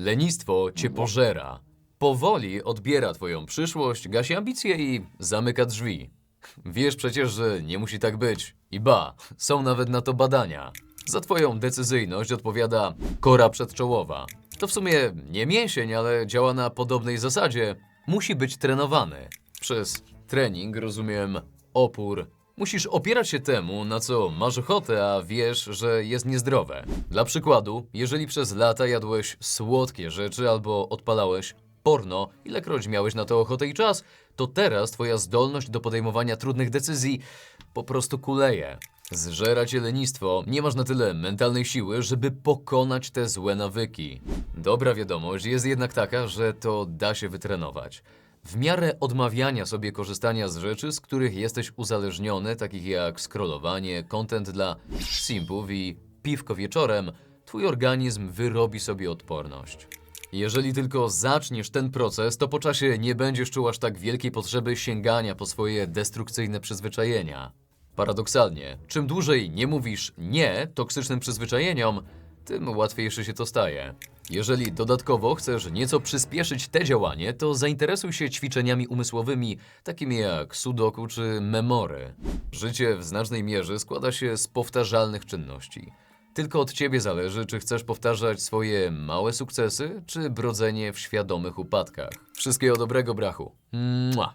Lenistwo cię pożera. Powoli odbiera twoją przyszłość, gasi ambicje i zamyka drzwi. Wiesz przecież, że nie musi tak być. I ba, są nawet na to badania. Za twoją decyzyjność odpowiada kora przedczołowa. To w sumie nie mięsień, ale działa na podobnej zasadzie. Musi być trenowany. Przez trening rozumiem opór. Musisz opierać się temu, na co masz ochotę, a wiesz, że jest niezdrowe. Dla przykładu, jeżeli przez lata jadłeś słodkie rzeczy albo odpalałeś porno, ilekroć miałeś na to ochotę i czas, to teraz twoja zdolność do podejmowania trudnych decyzji po prostu kuleje. Zżera cię lenistwo, nie masz na tyle mentalnej siły, żeby pokonać te złe nawyki. Dobra wiadomość jest jednak taka, że to da się wytrenować. W miarę odmawiania sobie korzystania z rzeczy, z których jesteś uzależniony, takich jak scrollowanie, content dla simpów i piwko wieczorem, twój organizm wyrobi sobie odporność. Jeżeli tylko zaczniesz ten proces, to po czasie nie będziesz czuł aż tak wielkiej potrzeby sięgania po swoje destrukcyjne przyzwyczajenia. Paradoksalnie, czym dłużej nie mówisz nie toksycznym przyzwyczajeniom, tym łatwiejsze się to staje. Jeżeli dodatkowo chcesz nieco przyspieszyć te działanie, to zainteresuj się ćwiczeniami umysłowymi, takimi jak sudoku czy memory. Życie w znacznej mierze składa się z powtarzalnych czynności. Tylko od ciebie zależy, czy chcesz powtarzać swoje małe sukcesy, czy brodzenie w świadomych upadkach. Wszystkiego dobrego, brachu. Mua.